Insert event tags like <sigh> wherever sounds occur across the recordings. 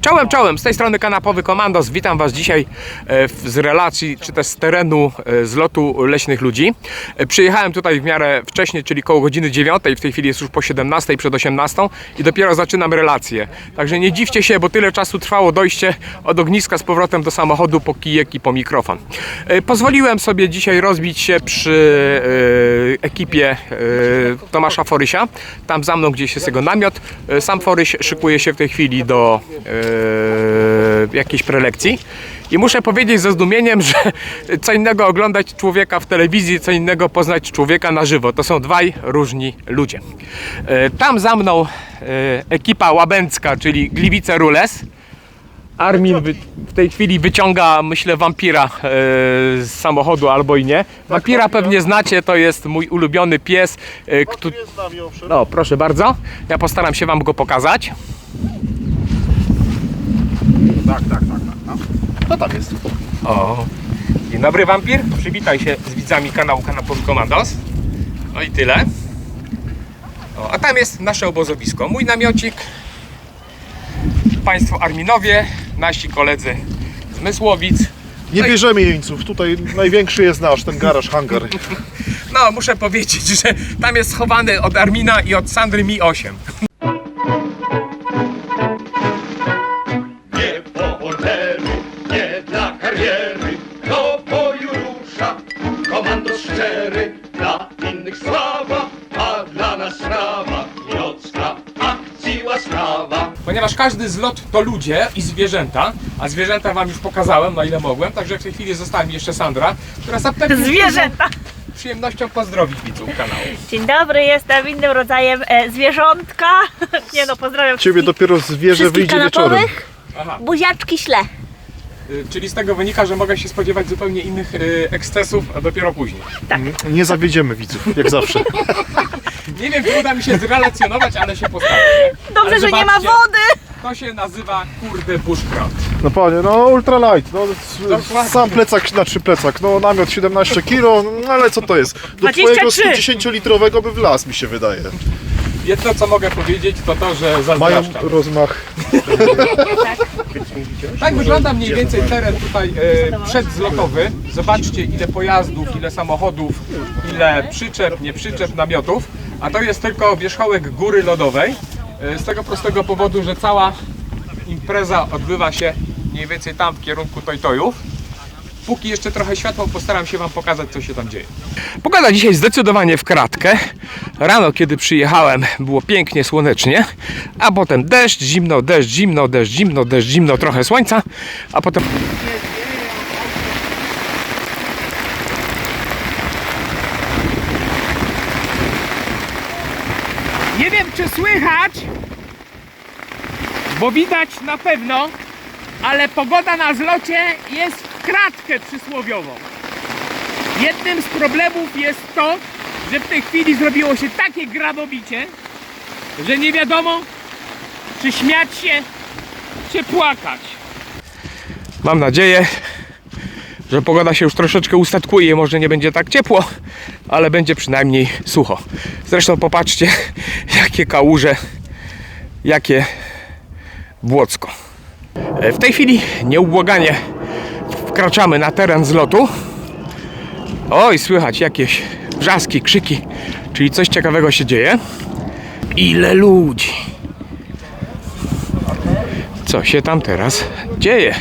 Czołem, czołem, z tej strony Kanapowy Komandos. Witam Was dzisiaj e, z relacji, czy też z terenu e, z lotu leśnych ludzi. E, Przyjechałem tutaj w miarę wcześnie, czyli koło godziny 9, w tej chwili jest już po 17, przed 18 i dopiero zaczynam relację. Także nie dziwcie się, bo tyle czasu trwało dojście od ogniska z powrotem do samochodu po kijek i po mikrofon. Pozwoliłem sobie dzisiaj rozbić się przy ekipie Tomasza Forysia. Tam za mną gdzieś jest jego namiot. Sam Foryś szykuje się w tej chwili do e, jakiejś prelekcji. I muszę powiedzieć ze zdumieniem, że co innego oglądać człowieka w telewizji, co innego poznać człowieka na żywo. To są dwaj różni ludzie. E, Tam za mną e, ekipa łabęcka, czyli Gliwice Rules. Armin w tej chwili wyciąga, myślę, wampira e, z samochodu albo i nie. Wampira pewnie znacie, to jest mój ulubiony pies. E, kto, no, proszę bardzo. Ja postaram się Wam go pokazać. Tak, tak, tak, tak. No, no tam jest. O. Dzień dobry, wampir. Przywitaj się z widzami kanału Kanapowy Komandos. No i tyle. O, a tam jest nasze obozowisko. Mój namiocik. Państwo Arminowie, nasi koledzy z Mysłowic. Nie No i- bierzemy jeńców. Tutaj największy jest nasz, ten garaż, hangar. <laughs> No, muszę powiedzieć, że tam jest schowany od Armina i od Sandry Mi 8. Ponieważ każdy zlot to ludzie i zwierzęta, a zwierzęta wam już pokazałem, na ile mogłem, także w tej chwili została mi jeszcze Sandra, która zapewne <laughs> Zwierzęta. z przyjemnością pozdrowi widzów kanału. Dzień dobry, jestem innym rodzajem e, zwierzątka. <laughs> Nie no, pozdrawiam Ciebie wszystkich, dopiero zwierzę wszystkich wyjdzie wieczorem. kanapowych. Aha, Buziaczki śle. y, czyli z tego wynika, że mogę się spodziewać zupełnie innych y, ekscesów, a dopiero później. Nie zawiedziemy widzów, jak zawsze. <laughs> Nie wiem, czy uda mi się zrelacjonować, ale się postaram. nie? Dobrze, Ale że nie ma zobaczcie, wody. To się nazywa kurde bushcraft. No panie, no ultralight, no Dokładnie. sam plecak, znaczy plecak, no namiot 17 kg, no ale co to jest? Do 23. twojego 110-litrowego by wlazł, mi się wydaje. Jedno, co mogę powiedzieć, to to, że Mają zazdroszczam. rozmach. Tak wygląda mniej więcej teren tutaj e, przedzlotowy. Zobaczcie ile pojazdów, ile samochodów, ile przyczep, nie przyczep, namiotów. A to jest tylko wierzchołek góry lodowej. E, z tego prostego powodu, że cała impreza odbywa się mniej więcej tam w kierunku Tojtojów. Póki jeszcze trochę światła, postaram się Wam pokazać, co się tam dzieje. Pogoda dzisiaj zdecydowanie w kratkę. Rano, kiedy przyjechałem, było pięknie słonecznie, a potem deszcz, zimno, deszcz, zimno, deszcz, zimno, deszcz, zimno, trochę słońca, a potem... Nie wiem, czy słychać, bo widać na pewno, ale pogoda na zlocie jest kratkę przysłowiową. Jednym z problemów jest to, że w tej chwili zrobiło się takie gradobicie, że nie wiadomo, czy śmiać się, czy płakać. Mam nadzieję, że pogoda się już troszeczkę ustatkuje, może nie będzie tak ciepło, ale będzie przynajmniej sucho. Zresztą popatrzcie, <laughs> jakie kałuże, jakie błocko. E, W tej chwili nieubłaganie wkraczamy na teren zlotu. Oj, słychać jakieś wrzaski, krzyki, czyli coś ciekawego się dzieje. Ile ludzi! Co się tam teraz dzieje?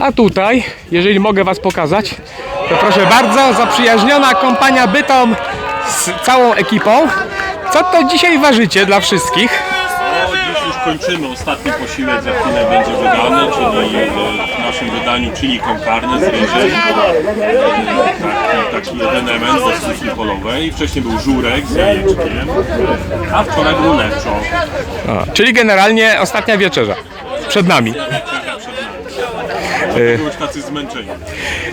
A tutaj, jeżeli mogę Was pokazać, to proszę bardzo, zaprzyjaźniona kompania Bytom z całą ekipą. Co to dzisiaj ważycie dla wszystkich? Kończymy ostatni posiłek, za chwilę będzie wydany, czyli e, w naszym wydaniu con carne z ryżem. Taki, taki ewenement ze sztuki polowej. Wcześniej był żurek z jajeczkiem, a wczoraj był leczo. A, czyli generalnie ostatnia wieczerza. Przed nami. Byłeś tacy zmęczeni.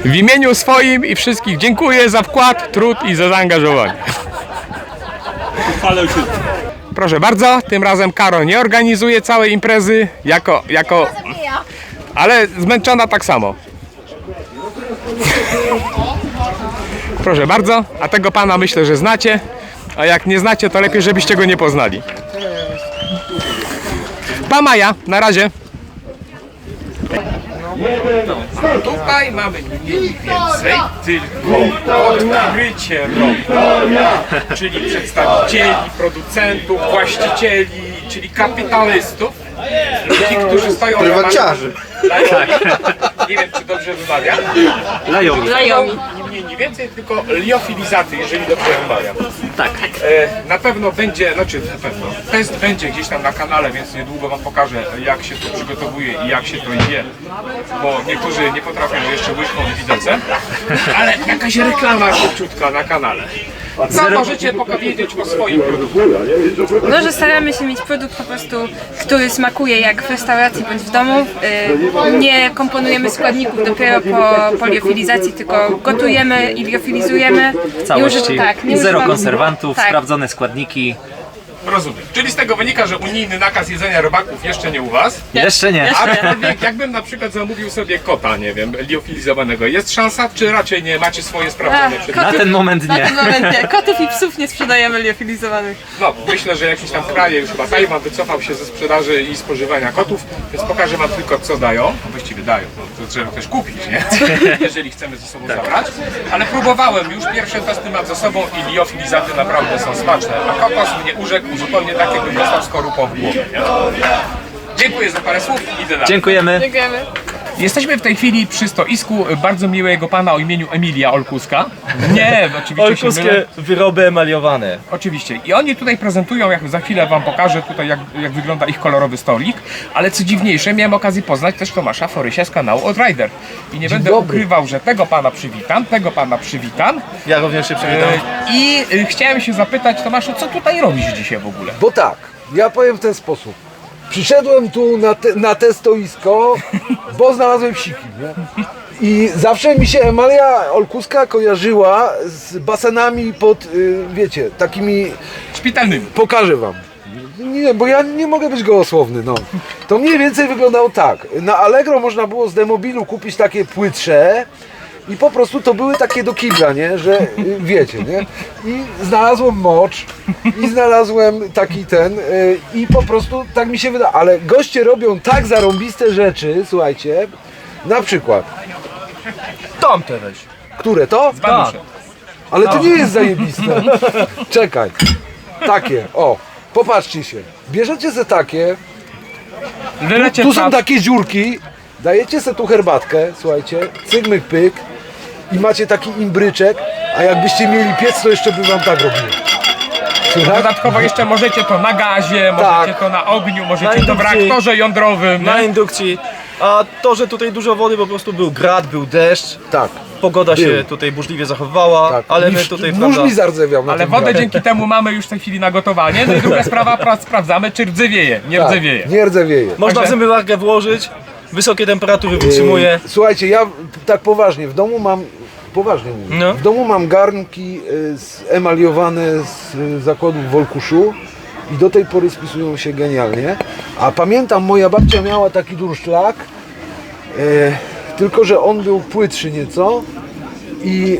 W imieniu swoim i wszystkich dziękuję za wkład, trud i za zaangażowanie. Chwalę się Proszę bardzo, tym razem Karo nie organizuje całej imprezy jako, jako ale zmęczona tak samo. <laughs> Proszę bardzo, a tego pana myślę, że znacie. A jak nie znacie, to lepiej, żebyście go nie poznali. Pa Maja, na razie. Tutaj mamy mniej więcej tylko odkrycie roku, czyli przedstawicieli, producentów, właścicieli, czyli kapitalistów, ludzi, którzy stoją Prywaciarzy. Lajomi. Nie wiem, czy dobrze wymawiam. Lajomi. Lajomi. Nie nie więcej, tylko liofilizaty, jeżeli dobrze wymawiam. Tak. E, na pewno będzie, znaczy na pewno, test będzie gdzieś tam na kanale, więc niedługo Wam pokażę, jak się to przygotowuje i jak się to je, bo niektórzy nie potrafią jeszcze łyżką i widelcem, ale jakaś reklama króciutka na kanale. Co możecie powiedzieć o swoim produkcie? No, że staramy się mieć produkt po prostu, który smakuje jak w restauracji bądź w domu. Y, Nie komponujemy składników dopiero po, po liofilizacji, tylko gotujemy i liofilizujemy. W całości. Tak, nie Zero używamy- konserwantów, tak. sprawdzone składniki. Rozumiem. Czyli z tego wynika, że unijny nakaz jedzenia robaków jeszcze nie u Was. Jeszcze nie. Aczkolwiek jakbym na przykład zamówił sobie kota, nie wiem, liofilizowanego, jest szansa, czy raczej nie macie swoje sprawdzone Ach, przed Na ten moment Na nie. ten moment nie. Kotów i psów nie sprzedajemy liofilizowanych. No, myślę, że jakieś tam kraje, już chyba Tajwan wycofał się ze sprzedaży i spożywania kotów, więc pokażę wam tylko co dają. No, właściwie dają, no, to trzeba też kupić, nie? <laughs> Jeżeli chcemy ze sobą zabrać. Ale próbowałem już, pierwsze testy mam ze sobą i liofilizaty naprawdę są smaczne. A kokos mnie urzekł zupełnie tak, jakbym dostał skorupą w głowie? Dziękuję za parę słów, idę dalej. Dziękujemy. Dziękujemy. Jesteśmy w tej chwili przy stoisku bardzo miłego pana o imieniu Emilia Olkuska. Nie, <laughs> oczywiście się mylę. Olkuskie wyroby emaliowane. Oczywiście. I oni tutaj prezentują, jak za chwilę wam pokażę tutaj jak, jak wygląda ich kolorowy stolik, ale co dziwniejsze, miałem okazję poznać też Tomasza Forysia z kanału Odrider. I nie będę ukrywał, że tego pana przywitam, tego pana przywitam. Ja również się przywitam. E, I e, chciałem się zapytać, Tomaszu, co tutaj robisz dzisiaj w ogóle? Bo tak, ja powiem w ten sposób. Przyszedłem tu na te, na te stoisko, bo znalazłem siki, nie? I zawsze mi się Emalia Olkuska kojarzyła z basenami pod, y, wiecie, takimi, Szpitalnymi. pokażę wam. Nie, bo ja nie mogę być gołosłowny, no. To mniej więcej wyglądało tak. Na Allegro można było z Demobilu kupić takie płytsze i po prostu to były takie do kibla, nie? Że y, wiecie, nie? I znalazłem mocz i znalazłem taki ten y, i po prostu tak mi się wyda. Ale goście robią tak zarąbiste rzeczy, słuchajcie, na przykład, Tamte weź. które to? Banuszem. Ale to nie jest zajebiste. Czekaj. Takie, o. Popatrzcie się. Bierzecie se takie, Wylecie tu są takie dziurki, dajecie se tu herbatkę, słuchajcie, cygmyk pyk i macie taki imbryczek, a jakbyście mieli piec, to jeszcze by wam tak robiło. Słychać? Dodatkowo jeszcze możecie to na gazie, Tak. możecie to na ogniu, możecie to w indukcji. reaktorze jądrowym. Na nie? indukcji. A to, że tutaj dużo wody, po prostu był grad, był deszcz. Tak, Pogoda Był. się tutaj burzliwie zachowywała, tak. ale my Nóż- tutaj, Nóż prawda, mi zardzewiał na Ale tym wodę dzięki temu mamy już w tej chwili na gotowanie. No i druga <laughs> sprawa, pra- sprawdzamy, czy rdzewieje, nie tak, rdzewieje. nie rdzewieje. można w Także- zmywarkę włożyć, wysokie temperatury wytrzymuje. Yy, Słuchajcie, ja tak poważnie, w domu mam, poważnie mówię, No. w domu mam garnki y, z- emaliowane z y, zakładu w Wolkuszu i do tej pory spisują się genialnie. A pamiętam, moja babcia miała taki durszlak, y, tylko że on był płytszy nieco i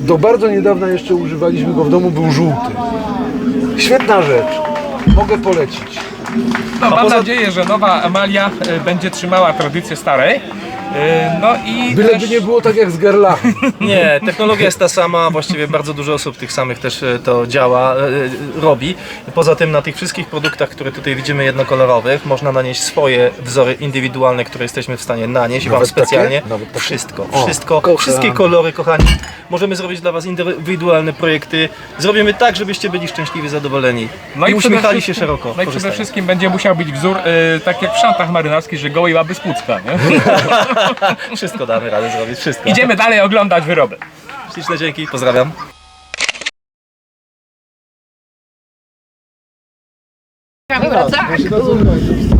do bardzo niedawna jeszcze używaliśmy go w domu, był żółty. Świetna rzecz, mogę polecić. No, mam poza- nadzieję, że nowa Emalia e, będzie trzymała tradycję starej. E, No i Byleby też- nie było tak jak z gerlachem. <laughs> Nie, technologia jest ta sama, właściwie bardzo dużo osób tych samych też e, to działa, e, robi. Poza tym na tych wszystkich produktach, które tutaj widzimy jednokolorowych, można nanieść swoje wzory indywidualne, które jesteśmy w stanie nanieść Wam Nawet takie? specjalnie. Takie? Wszystko, O, wszystko, kocham. wszystkie kolory, kochani. Możemy zrobić dla Was indywidualne projekty. Zrobimy tak, żebyście byli szczęśliwi, zadowoleni No i, przede uśmiechali się wszystkim- szeroko. No i przede wszystkim będzie musiał być wzór, e, tak jak w szantach marynarskich, że gołej łaby z Pucka, nie? <laughs> <laughs> Wszystko damy radę zrobić, wszystko. Idziemy dalej oglądać wyroby. Śliczne dzięki, pozdrawiam.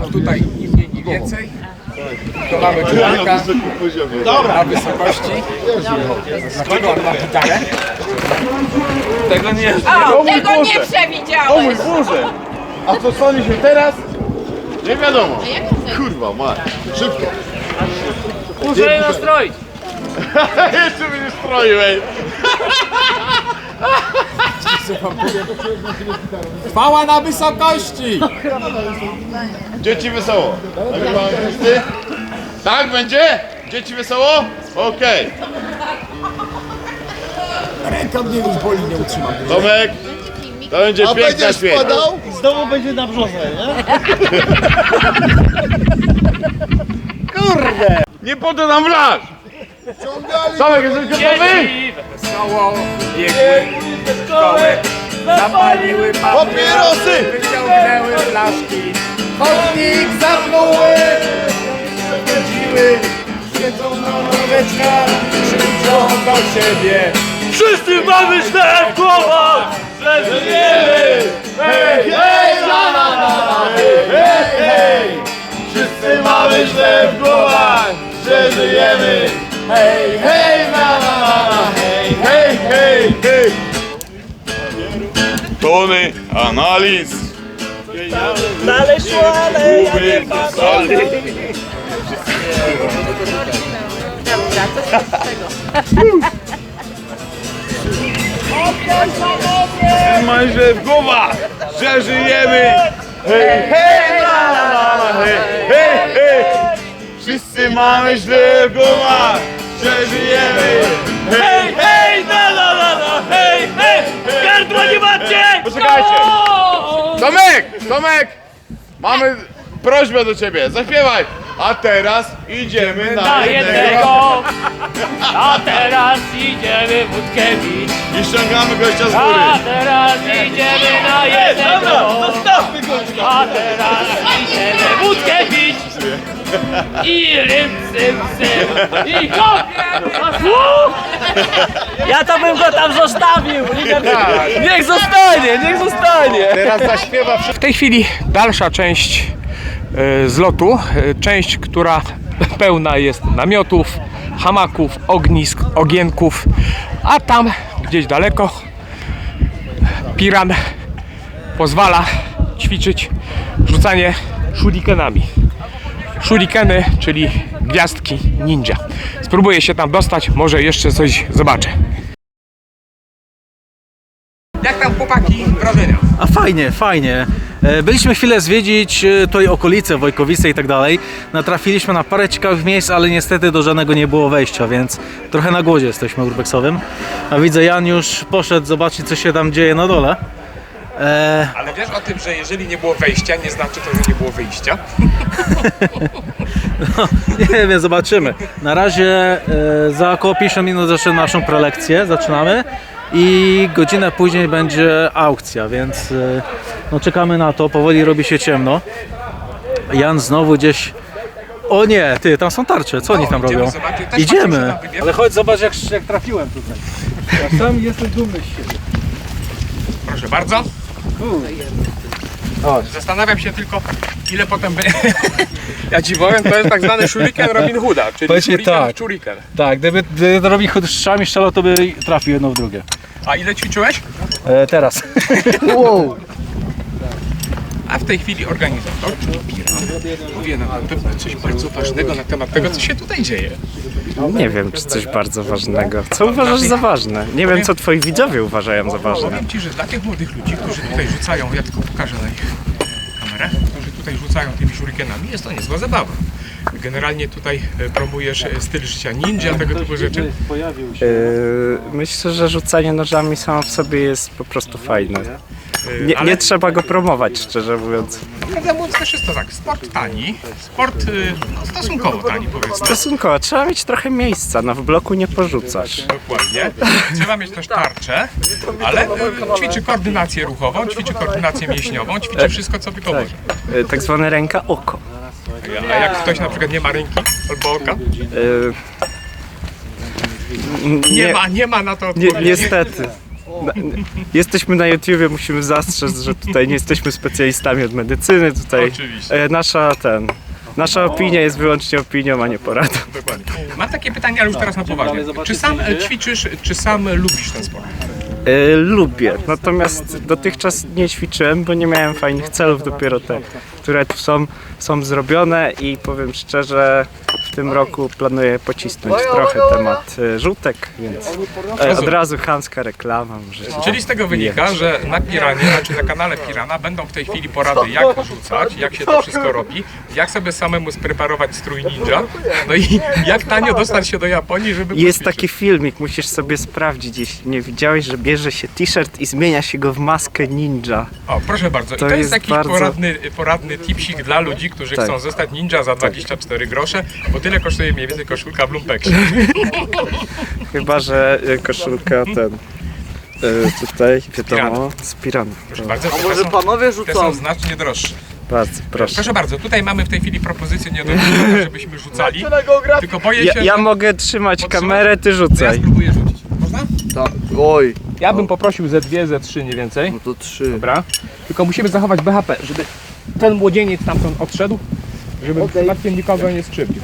A tutaj ni mniej, ni więcej. To mamy człowieka na wysokości. Dlaczego on ma gitarę? Tego nie O, tego nie przewidziałeś! A co stanie się teraz? Nie wiadomo. Kurwa, ma. Szybko. Muszę nastroić. <laughs> Jeszcze będziesz stroił, ej. Chwała na wysokości! Dzieci wesoło. Tak będzie? Dzieci wesoło? Okej. Ręka mnie już boli, nie utrzymam. Tomek, to będzie piękna śmierć. Znowu będzie na brzozę, nie? <laughs> Nie po to nam wlasz! Tomek, jesteś gotowy? Wesoło biegły szkoły, zapaliły Papierosy! wyciągnęły flaszki, chodnik zapluły, chodziły, siedzą na ławeczkach, krzyczą do siebie. Wszyscy mamy źle w głowach, że żyjemy! Hej, hej, la, la, la, la, hej, hej, hej! Wszyscy mamy źle w głowach, że żyjemy! Hej, hej, la, la, hej, hej, hej, hej! Tony analiz Dalej szło, ale ja nie uniwersalny. Mamy źle w głowach, że żyjemy! Hej, hej, Mamy źle w głowach, że żyjemy! Hej, Hej, la la la la, hej, hej! Gardła nie macie! Poczekajcie! Tomek! Tomek! Mamy prośbę do ciebie, zaśpiewaj! A teraz idziemy na, Na jednego jednego! A teraz idziemy Wódkiewicz! i ściągamy gościa z A góry. teraz idziemy na jednego! Zostawmy gościa! A teraz idziemy Wódkiewicz! I rym, sym, sym! I hop! Ja to bym go tam zostawił! Niech zostanie, niech zostanie! Teraz zaśpiewa W tej chwili dalsza część e, zlotu, e, część, która <laughs> pełna jest namiotów, hamaków, ognisk, ogienków, a tam gdzieś daleko Piran pozwala ćwiczyć rzucanie shurikenami. Shurikeny, czyli gwiazdki ninja. Spróbuję się tam dostać, może jeszcze coś zobaczę. Jak tam chłopaki wrażenia? A fajnie, fajnie. E, Byliśmy chwilę zwiedzić e, tutaj okolice, Wojkowice i tak dalej. Natrafiliśmy na parę ciekawych miejsc, ale niestety do żadnego nie było wejścia, więc trochę na głodzie jesteśmy urbexowym. A widzę Jan już poszedł zobaczyć co się tam dzieje na dole. E, Ale wiesz o tym, że jeżeli nie było wejścia, nie znaczy to, że nie było wyjścia. <laughs> nie wiem, zobaczymy. Na razie e, za około 50 minut zaczynamy naszą prelekcję, zaczynamy. I godzinę później będzie aukcja, więc e, no, czekamy na to. Powoli robi się ciemno. Jan znowu gdzieś. O nie, ty, tam są tarcze. Co oni tam robią? Idziemy. Ale chodź, zobacz, jak, jak trafiłem tutaj. Ja sam jestem dumny z siebie. Proszę bardzo. Zastanawiam się tylko, ile potem będzie. <laughs> ja ci powiem, to jest tak zwany shuriken Robin Hooda, czyli Właśnie shuriken tak. w shuriken. Tak, gdyby, gdyby robił strzałami strzelał, to by trafił jedno w drugie. A ile ćwiczyłeś? E, teraz. <laughs> A w tej chwili organizator, czyli Piran, powie nam na pewno coś bardzo ważnego na temat tego, co się tutaj dzieje. Nie wiem, czy coś bardzo ważnego. Co uważasz za ważne? Nie wiem, co twoi widzowie uważają za ważne. Powiem Ci, że dla tych młodych ludzi, którzy tutaj rzucają, ja tylko pokażę na ich kamerę, tutaj rzucają tymi shurikenami, jest to niezła zabawa. Generalnie tutaj e, promujesz e, styl życia ninja, tego typu rzeczy. Pojawił się. Yy, myślę, że rzucanie nożami samo w sobie jest po prostu fajne. Nie, ale nie trzeba go promować, szczerze mówiąc. Prawdę mówiąc też jest to tak, sport tani, sport e, no, stosunkowo tani powiedzmy. Stosunkowo, trzeba mieć trochę miejsca, no w bloku nie porzucasz. Dokładnie. Trzeba mieć też tarczę, ale e, ćwiczy koordynację ruchową, ćwiczy koordynację mięśniową, ćwiczy wszystko, co tylko może. Yy, tak zwane ręka-oko. A jak ktoś na przykład nie ma ręki albo oka, Yy, nie ma, nie ma na to Nie, odpowiedzi. niestety. Na- Jesteśmy na YouTubie, musimy zastrzec, że tutaj nie jesteśmy specjalistami od medycyny. Tutaj Oczywiście. e, nasza ten. Nasza opinia jest wyłącznie opinią, a nie poradą. Mam takie pytanie, ale już teraz na poważnie. Czy sam e, ćwiczysz, czy sam lubisz ten sport? E, lubię, natomiast dotychczas nie ćwiczyłem, bo nie miałem fajnych celów, dopiero te które tu są, są zrobione i powiem szczerze, w tym roku planuję pocisnąć trochę temat e, rzutek, więc e, od razu chamska reklama. Możecie Czyli z tego wynika, że na Piranie, znaczy na kanale Pirana będą w tej chwili porady jak rzucać, jak się to wszystko robi, jak sobie samemu spreparować strój ninja, no i jak tanio dostać się do Japonii, żeby Jest poćwiczyć. taki filmik, musisz sobie sprawdzić, jeśli nie widziałeś, że bierze się t-shirt i zmienia się go w maskę ninja. O, proszę bardzo. I To to jest jest jakiś bardzo- poradny, poradny tipsik dla ludzi, którzy Tak. chcą zostać ninja za 24 grosze, bo tyle kosztuje mniej więcej koszulka w lumpeksie. <laughs> Chyba, że e, koszulka ten e, tutaj, wiadomo, z pirana. Proszę To bardzo, te są, Panowie te są znacznie droższe. Bardzo proszę. Proszę bardzo, tutaj mamy w tej chwili propozycję nie do rzucenia, żebyśmy rzucali, tylko boję Ja, się, ja że... mogę trzymać Podsuń- kamerę, ty to ja rzucaj. spróbuję rzucić. Można? Tak. Oj, Ja bym poprosił ze dwie, ze trzy mniej więcej. no to trzy. Dobra. Tylko musimy zachować BHP, żeby ten młodzieniec tamtąd odszedł, żeby przypadkiem nikogo nie skrzywdził.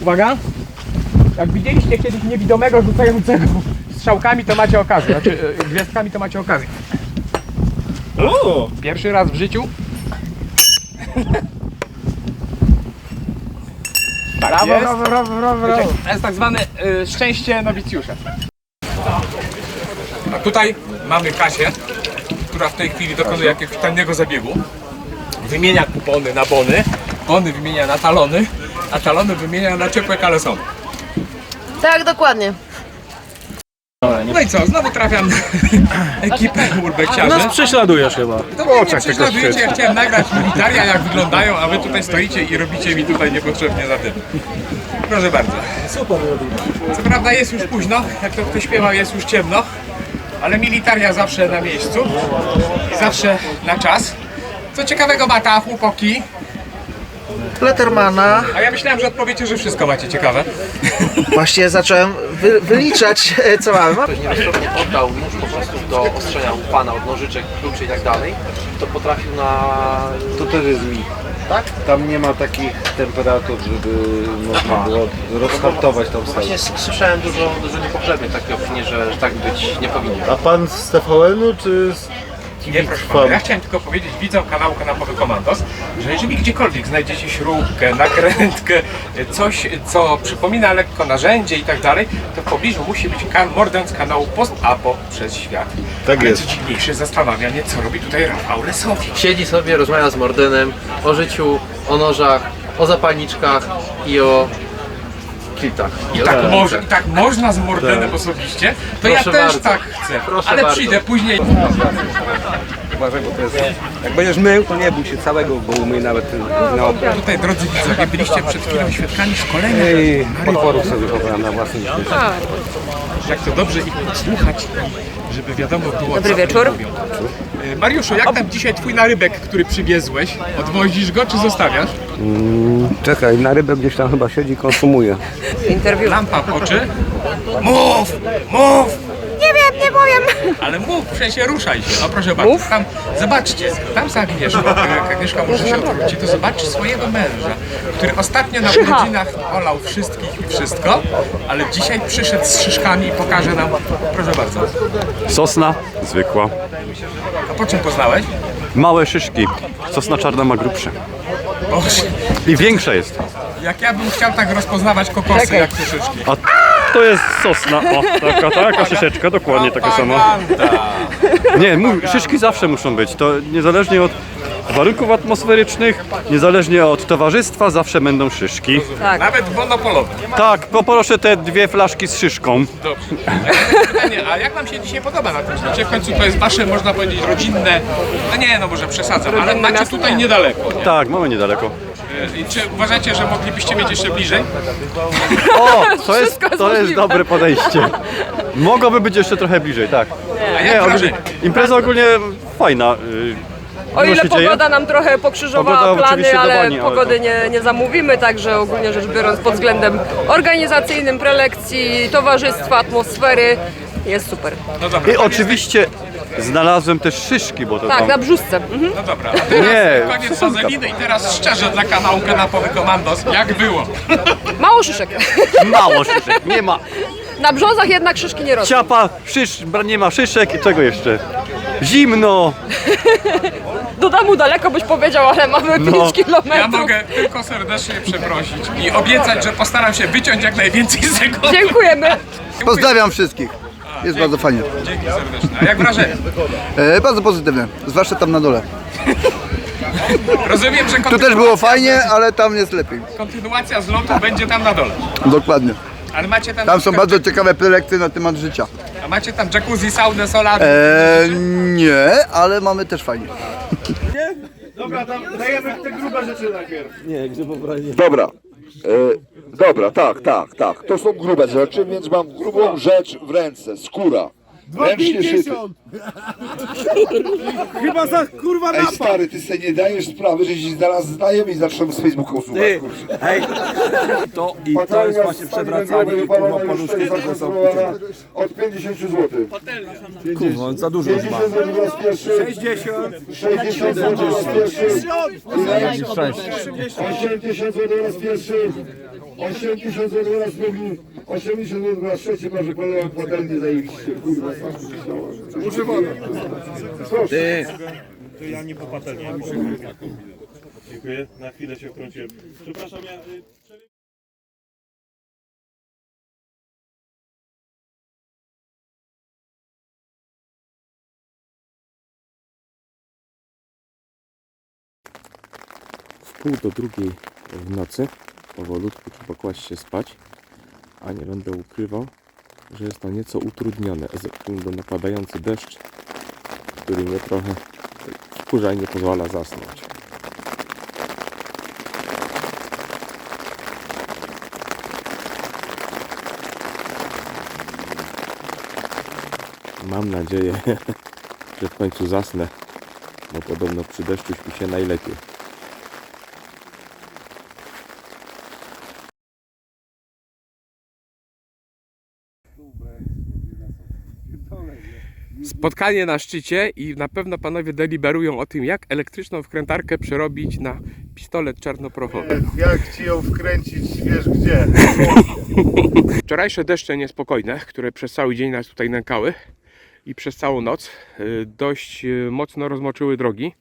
Uwaga! Jak widzieliście kiedyś niewidomego rzucającego strzałkami, to macie okazję. Znaczy e, gwiazdkami to macie okazję. Pierwszy raz w życiu. Tak brawo, jest. brawo, brawo, brawo, brawo. To jest tak zwane e, szczęście nowicjusza. A tutaj mamy Kasię, która w tej chwili dokonuje jakiegoś tajnego zabiegu. Wymienia kupony na bony, bony wymienia na talony, a talony wymienia na ciepłe kalesony. Tak, dokładnie. No i co, znowu trafiam na <laughs> ekipę urbeksiarzy. prześladujesz chyba. To mnie nie prześladujecie, ja chciałem nagrać militaria jak wyglądają, a wy tutaj stoicie i robicie mi tutaj niepotrzebnie za tym. Proszę bardzo. Super Co prawda jest już późno, jak to ktoś śpiewał jest już ciemno, ale militaria zawsze na miejscu i zawsze na czas. Co ciekawego ma ta chłopaki? Lettermana. A ja myślałem, że odpowiecie, że wszystko macie ciekawe. <laughs> Właśnie zacząłem wy, wyliczać, e, co mamy. Nieroztropnie oddał nóż po prostu do ostrzenia u pana od nożyczek, kluczy i tak dalej. To potrafił na... To też jest mit. Tak? Tam nie ma takich temperatur, żeby można było rozhartować tą stałą. Właśnie s- słyszałem dużo, dużo niepogrzebnych takie opinie, że, że tak być nie powinno. A pan z TVN-u czy z Nie, proszę pana. Ja chciałem tylko powiedzieć widzom kanału Kanapowy Komandos, że jeżeli gdziekolwiek znajdziecie śrubkę, nakrętkę, coś, co przypomina lekko narzędzie i tak dalej, to w pobliżu musi być kan mordem z kanału Post-Apo przez świat. Tak Ale jest. co dziwniejsze, zastanawia mnie, co robi tutaj Rafał Resowicz. Siedzi sobie, rozmawia z Mordenem o życiu, o nożach, o zapalniczkach i o kiltach. I tak, może, i tak można z Mordenem osobiście, to ja Proszę też bardzo. tak chcę, Proszę ale bardzo. przyjdę później. Uważaj, bo to jest... Jak będziesz mył, to nie bój się całego, bo umyj nawet ten na obręb. Tutaj, drodzy widzowie, byliście przed chwilą świadkami szkolenia Ej, potworów sobie wychowałem na własnym życiu. jak to dobrze ich podsłuchać, żeby wiadomo było, Dobry co wieczór. mówią. E, Mariuszu, jak tam dzisiaj twój narybek, który przywiezłeś? Odwozisz go czy zostawiasz? Czekaj, na rybę gdzieś tam chyba siedzi i konsumuje. Interwiu. Lampa w oczy? Mów! Mów! Nie wiem, nie powiem. Ale mów, w sensie ruszaj się. No proszę bardzo, tam, zobaczcie, tam za Agnieszką, jak Agnieszka może się odwróci, to zobaczy swojego męża, który ostatnio na urodzinach olał wszystkich wszystko, ale dzisiaj przyszedł z szyszkami i pokaże nam, proszę bardzo. Sosna zwykła. A po czym poznałeś? Małe szyszki. Sosna czarna ma grubsze. Boże, I większa jest. jak ja bym chciał tak rozpoznawać kokosy jak te szyszki. A to jest sosna. O, taka, taka szyszeczka, dokładnie taka sama. Propaganda. Nie, mów, szyszki zawsze muszą być. To niezależnie od warunków atmosferycznych, niezależnie od towarzystwa, zawsze będą szyszki. Nawet monopolowe. Tak, poproszę te dwie flaszki z szyszką. Dobrze. Mam pytanie, a jak wam się dzisiaj podoba na tym zlocie? W końcu to jest wasze, można powiedzieć, rodzinne, no nie, no może przesadzam, ale macie tutaj niedaleko. Nie? Tak, mamy niedaleko. E, I czy uważacie, że moglibyście mieć jeszcze bliżej? O, to jest, to jest dobre podejście. Mogłoby być jeszcze trochę bliżej, tak. A Nie, jak ogólnie, wrażenie? impreza ogólnie fajna. y, O ile się dzieje. pogoda nam trochę pokrzyżowała Pogoda oczywiście plany, ale ale pogody nie, nie zamówimy, także ogólnie rzecz biorąc pod względem organizacyjnym, prelekcji, towarzystwa, atmosfery jest super. No dobra, I oczywiście znalazłem też szyszki, bo to Tak, tam... na brzuszce. Mhm. No dobra, a teraz Nie, koniec wazeliny i teraz szczerze dla kanału Kanapowy Komandos, jak było? <laughs> Mało szyszek. <laughs> Mało szyszek, nie ma. Na brzozach jednak szyszki nie rosną. Ciapa, szysz, bra- nie ma szyszek i czego jeszcze? Zimno! Do domu daleko byś powiedział, ale mamy 5 No. kilometrów. Ja mogę tylko serdecznie przeprosić i obiecać, że postaram się wyciąć jak najwięcej z tego. Dziękujemy. Pozdrawiam wszystkich. Jest bardzo fajnie. Dzięki serdeczne. A jak wrażenie? E, bardzo pozytywne, zwłaszcza tam na dole. Rozumiem, że Tu też było fajnie, ale tam jest lepiej. kontynuacja zlotu będzie tam na dole. Dokładnie. Ale macie tam, Tam są bardzo ciekawe prelekcje na temat życia. Macie tam jacuzzi, saunę, solar? E, nie, ale mamy też fajnie. Dobra, tam dajemy te grube rzeczy najpierw. Dobra. E, dobra, tak, tak, tak. To są grube rzeczy, więc mam grubą rzecz w ręce. Skóra. Ręcznie szyty. <laughs> Chyba za kurwa Ej stary, ty sobie nie dajesz sprawy, że się zaraz znajemy i zaczynamy z Facebooka usuwać. Hej, to i to jest właśnie przewracanie i kurwa po ludzku to są Od 50 zł. kurwa, za dużo już ma. 60 60 zł po raz pierwszy. 80 zł po raz pierwszy. 80 zł po raz drugi. 80 zł po raz trzeci. Może kolega płatelnie zajebiście. Kurwa, sam myślałem. Używamy. Proszę. To ja nie popatelnie. Dziękuję. Na chwilę się wtrąciłem. Przepraszam, ja... y, W pół do drugiej w nocy powolutku trzeba kłaść się spać, a nie będę ukrywał, że jest to nieco utrudnione ze względu na napadający deszcz, który mnie trochę wkurza i nie pozwala zasnąć. Mam nadzieję, <laughs> że w końcu zasnę, bo podobno przy deszczu śpi się najlepiej. Spotkanie na szczycie i na pewno panowie deliberują o tym, jak elektryczną wkrętarkę przerobić na pistolet czarnoprochowy. Jak ci ją wkręcić, wiesz gdzie? <laughs> Wczorajsze deszcze niespokojne, które przez cały dzień nas tutaj nękały i przez całą noc y, dość y, mocno rozmoczyły drogi.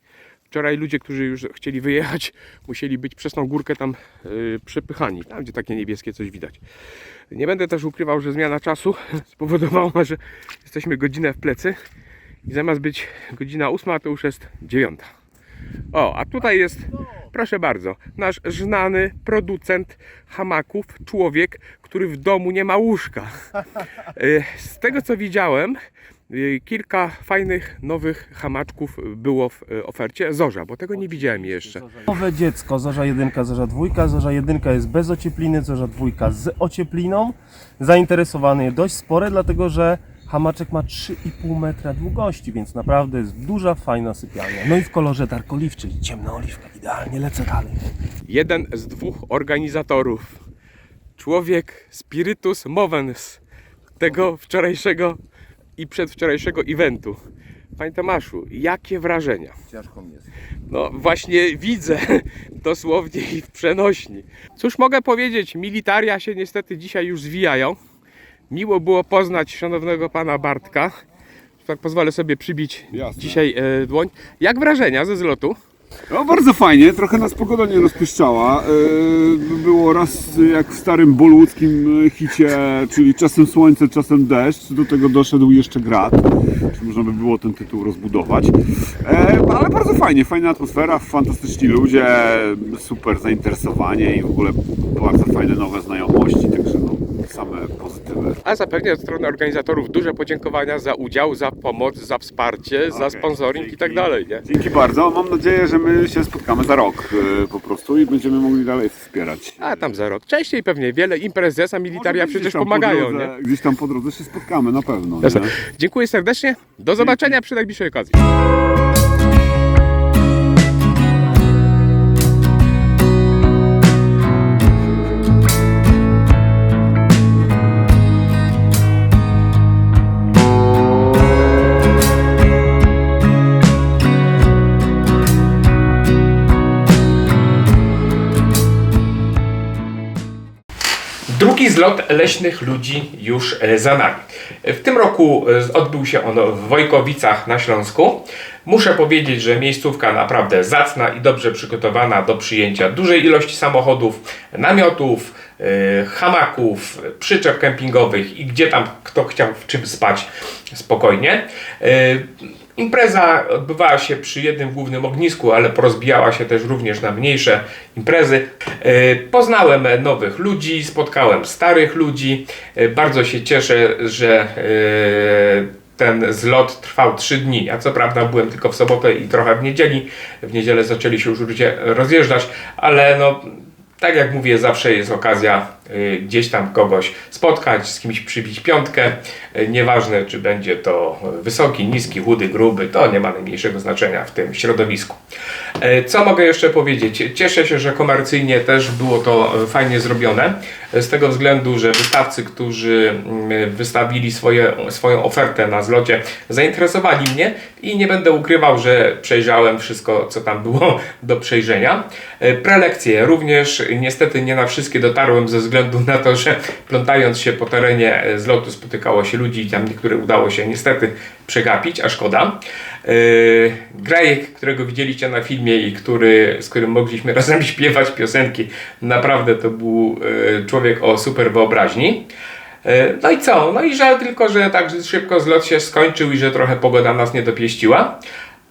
Wczoraj ludzie, którzy już chcieli wyjechać, musieli być przez tą górkę tam y, przepychani, tam gdzie takie niebieskie coś widać. Nie będę też ukrywał, że zmiana czasu <laughs> spowodowała, że jesteśmy godzinę w plecy i zamiast być godzina ósma, to już jest dziewiąta. O, a tutaj jest, proszę bardzo, nasz znany producent hamaków, człowiek, który w domu nie ma łóżka. Y, Z tego co widziałem, kilka fajnych nowych hamaczków było w y, ofercie. Zorza, bo tego nie widziałem jeszcze. Nowe dziecko, Zorza 1, Zorza 2. Zorza 1 jest bez ociepliny, Zorza 2 z ociepliną. Zainteresowanie dość spore, dlatego że hamaczek ma 3,5 metra długości, więc naprawdę jest duża, fajna sypialnia. No i w kolorze dark olive, czyli ciemna oliwka. Idealnie lecę dalej. Jeden z dwóch organizatorów, człowiek spiritus movens tego wczorajszego i przedwczorajszego eventu. Panie Tomaszu, jakie wrażenia? Ciężko mi jest. No właśnie widzę, <laughs> dosłownie i w przenośni. Cóż mogę powiedzieć, militaria się niestety dzisiaj już zwijają. Miło było poznać szanownego pana Bartka. Tak pozwolę sobie przybić dzisiaj e, dłoń. Jak wrażenia ze zlotu? No bardzo fajnie, trochę nas pogoda nie rozpieszczała. Yy, Było raz jak w starym boludzkim e, hicie, czyli czasem słońce, czasem deszcz. Do tego doszedł jeszcze grad. Czy można by było ten tytuł rozbudować. E, Ale bardzo fajnie, fajna atmosfera, fantastyczni ludzie, super zainteresowanie i w ogóle bardzo fajne nowe znajomości, także no, same pozytywy. A zapewne od strony organizatorów duże podziękowania za udział, za pomoc, za wsparcie, za sponsoring i tak dalej. Nie? Dzięki bardzo, mam nadzieję, że my się spotkamy za rok e, po prostu i będziemy mogli dalej wspierać. A tam za rok. Wcześniej pewnie wiele imprez jest, a militaria przecież tam po pomagają. drodze- Nie? Gdzieś tam po drodze się spotkamy, na pewno. Dziękuję serdecznie. Do zobaczenia przy najbliższej okazji. Zlot leśnych ludzi już e, za nami. W tym roku e, odbył się on w Wojkowicach na Śląsku. Muszę powiedzieć, że miejscówka naprawdę zacna i dobrze przygotowana do przyjęcia dużej ilości samochodów, namiotów, e, hamaków, przyczep kempingowych i gdzie tam kto chciał w czym spać spokojnie. Impreza odbywała się przy jednym głównym ognisku, ale porozbijała się też również na mniejsze imprezy. E, Poznałem nowych ludzi, spotkałem starych ludzi. E, Bardzo się cieszę, że e, ten zlot trwał 3 dni. Ja co prawda byłem tylko w sobotę i trochę w niedzieli. W niedzielę zaczęli się już ludzie rozjeżdżać, ale no tak jak mówię, zawsze jest okazja gdzieś tam kogoś spotkać, z kimś przybić piątkę. Y, Nieważne, czy będzie to wysoki, niski, chudy, gruby, to nie ma najmniejszego znaczenia w tym środowisku. Y, Co mogę jeszcze powiedzieć? Cieszę się, że komercyjnie też było to y, fajnie zrobione. y, Z tego względu, że wystawcy, którzy mm, wystawili swoje, swoją ofertę na zlocie, zainteresowali mnie i nie będę ukrywał, że przejrzałem wszystko, co tam było <laughs> do przejrzenia. Y, Prelekcje również niestety nie na wszystkie dotarłem ze względu na to, że plątając się po terenie e, zlotu spotykało się ludzi i tam niektóre udało się niestety przegapić, a szkoda. Yy, Grajek, którego widzieliście na filmie i który, z którym mogliśmy <laughs> razem śpiewać piosenki, naprawdę to był yy, człowiek o super wyobraźni. No i co? No i żal tylko, że tak szybko zlot się skończył i że trochę pogoda nas nie dopieściła.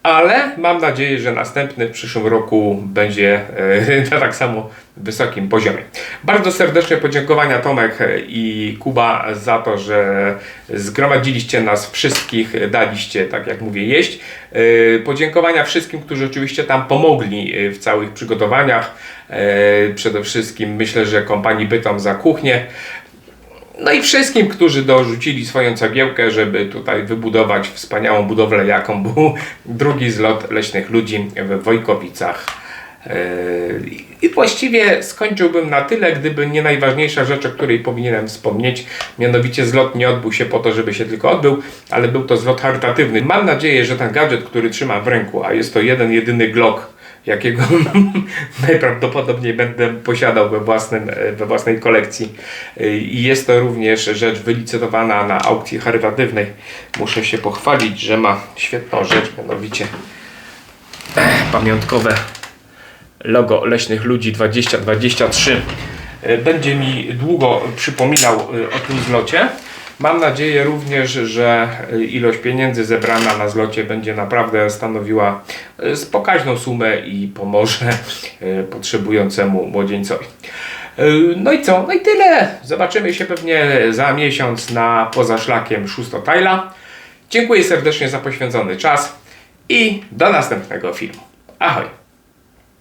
Ale mam nadzieję, że następny w przyszłym roku będzie e, <laughs> na tak samo wysokim poziomie. Bardzo serdecznie podziękowania Tomek i Kuba za to, że zgromadziliście nas wszystkich, daliście, tak jak mówię, jeść. E, Podziękowania wszystkim, którzy oczywiście tam pomogli e, w całych przygotowaniach. E, Przede wszystkim myślę, że kompanii Bytom za kuchnię. No i wszystkim, którzy dorzucili swoją cegiełkę, żeby tutaj wybudować wspaniałą budowlę, jaką był <laughs> drugi zlot leśnych ludzi w Wojkowicach. Yy, I właściwie skończyłbym na tyle, gdyby nie najważniejsza rzecz, o której powinienem wspomnieć. Mianowicie zlot nie odbył się po to, żeby się tylko odbył, ale był to zlot charytatywny. Mam nadzieję, że ten gadżet, który trzymam w ręku, a jest to jeden, jedyny Glock, jakiego <laughs> najprawdopodobniej będę posiadał we, własnym, we własnej kolekcji. I jest to również rzecz wylicytowana na aukcji charytatywnej. Muszę się pochwalić, że ma świetną rzecz, mianowicie <clears throat> pamiątkowe logo Leśnych Ludzi 2023. Będzie mi długo przypominał o tym zlocie. Mam nadzieję również, że ilość pieniędzy zebrana na zlocie będzie naprawdę stanowiła spokaźną sumę i pomoże potrzebującemu młodzieńcowi. No i co? No i tyle. Zobaczymy się pewnie za miesiąc na Poza Szlakiem Szóstotajla. Dziękuję serdecznie za poświęcony czas i do następnego filmu. Ahoj!